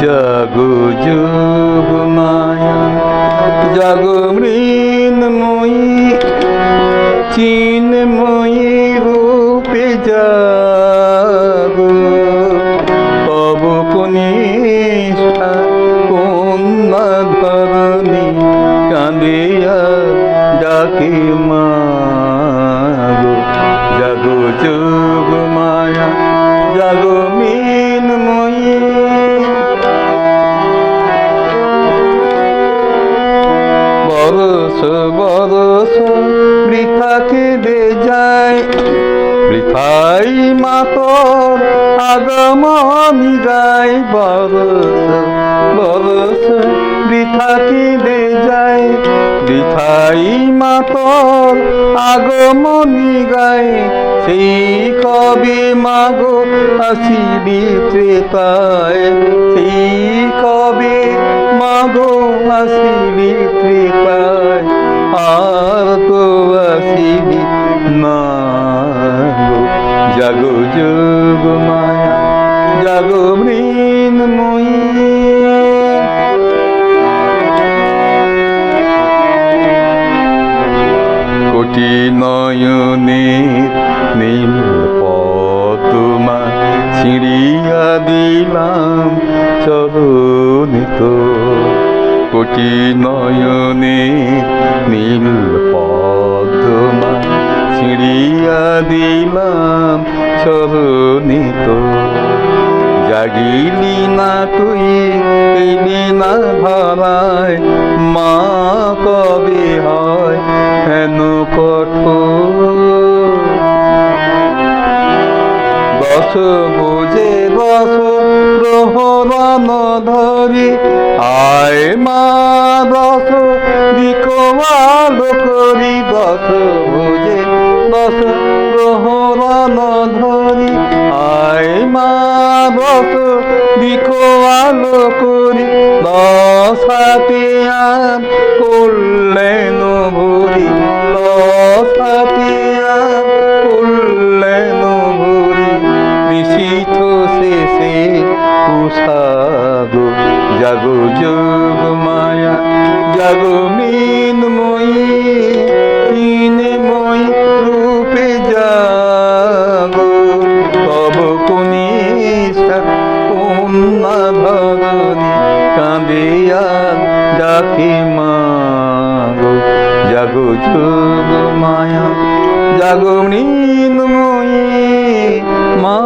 জাগো যুগ মায়া জাগো মৃন্ময়ী চিন্ময়ী রূপে জাগো তব কনিষ্ঠা কন্যা ধরণী কাঁদিয়া ডাকে মাগো জাগো যুগ মায়া জাগো বরস বরস, বৃথা কেঁদে যায়। বৃথাই মাতর আগমনি গায় বরস বরস, বৃথা কেঁদে যায়। বৃথাই মাতর আগমনি গায় সেই কবে মাগো আসিবি ত্রেতায়। সেই যোগ মায়া জাগো মৃন্ময়ী কোটি নয়নের নীল পদ্মা ছিড়িয়া দিলাম চরণিত কোটি নয়নের নীল দিলাম চরণিত জাগিলি না তুই এলি না ধরায় মা কবে হয় হেন দশ বুঝে দশ প্রহরণ ধরি, আয় মা দশ দিকমাল করি। দশ বুঝে দশ প্রহরণ ধরি আয় মা দশ দিকমাল করি। দশাতে আম করলেন ভরি দশাতে আম করলেন ভরি নিশীথ শেষে উষাগো জাগো যোগ মায়া, জাগো মৃন্ময়ী। ডাকে মাগো জাগো যোগ মায়া জাগো মৃন্ময়ী মা